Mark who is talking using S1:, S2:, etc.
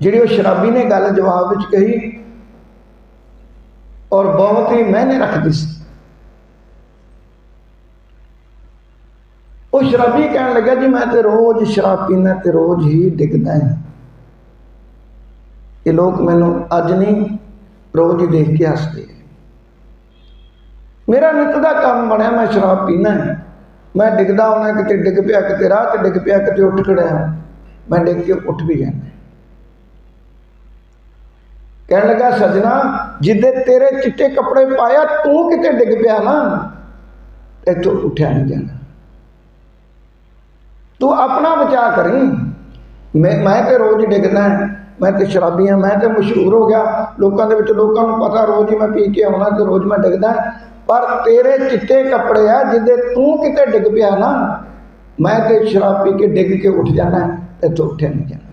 S1: ਜਿਹੜੀ ਉਹ ਸ਼ਰਾਬੀ ਨੇ ਗੱਲ ਜਵਾਬ ਵਿੱਚ ਕਹੀ, ਔਰ ਬਹੁਤ ਹੀ ਮਾਇਨੇ ਰੱਖਦੀ ਸੀ। ਉਹ ਸ਼ਰਾਬੀ ਕਹਿਣ ਲੱਗਾ, ਜੀ, ਮੈਂ ਤੇ ਰੋਜ਼ ਸ਼ਰਾਬ ਪੀਣਾ ਤੇ ਰੋਜ਼ ਹੀ ਡਿੱਗਦਾ ਹਾਂ। ਇਹ ਲੋਕ ਮੈਨੂੰ ਅੱਜ ਨਹੀਂ, ਰੋਜ਼ ਹੀ ਦੇਖ ਕੇ ਹੱਸਦੇ ਮੇਰਾ ਨਿੱਤ ਦਾ ਕੰਮ ਬਣਿਆ, ਮੈਂ ਸ਼ਰਾਬ ਪੀਣਾ ਹੈ। ਮੈਂ ਡਿੱਗਦਾ ਹੋਣਾ ਕਿਤੇ ਡਿੱਗ ਪਿਆ, ਕਿਤੇ ਰਾਹ ਤੇ ਡਿੱਗ ਪਿਆ, ਕਿਤੇ ਉੱਠ ਖੜਿਆ ਮੈਂ ਡਿੱਗ ਕੇ ਉੱਠ ਵੀ ਜਾਂਦਾ ਕਹਿਣ ਲੱਗਾ, ਸਜਣਾ, ਜਿੱਦੇ ਤੇਰੇ ਚਿੱਟੇ ਕੱਪੜੇ ਪਾਇਆ, ਤੂੰ ਕਿਤੇ ਡਿੱਗ ਪਿਆ ਨਾ? ਇੱਥੋਂ ਉੱਠਿਆ ਨਹੀਂ ਜਾਣਾ ਤੂੰ ਆਪਣਾ ਬਚਾ ਕਰੀ। ਮੈਂ ਮੈਂ ਤੇ ਰੋਜ਼ ਡਿੱਗਦਾ ਮੈਂ ਤੇ ਸ਼ਰਾਬੀਆਂ ਮੈਂ ਤੇ ਮਸ਼ਹੂਰ ਹੋ ਗਿਆ। ਲੋਕਾਂ ਦੇ ਵਿੱਚ ਲੋਕਾਂ ਨੂੰ ਪਤਾ, ਰੋਜ਼ ਹੀ ਮੈਂ ਪੀ ਕੇ ਆਉਣਾ ਤੇ ਰੋਜ਼ ਮੈਂ ਡਿੱਗਦਾ ਪਰ ਤੇਰੇ ਚਿੱਟੇ ਕੱਪੜੇ ਆ, ਜਿੱਦੇ ਤੂੰ ਕਿਤੇ ਡਿੱਗ ਪਿਆ ਨਾ, ਮੈਂ ਤੇ ਸ਼ਰਾਬ ਪੀ ਕੇ ਡਿੱਗ ਕੇ ਉੱਠ ਜਾਣਾ ਇੱਥੋਂ ਉੱਠਿਆ ਨਹੀਂ ਜਾਣਾ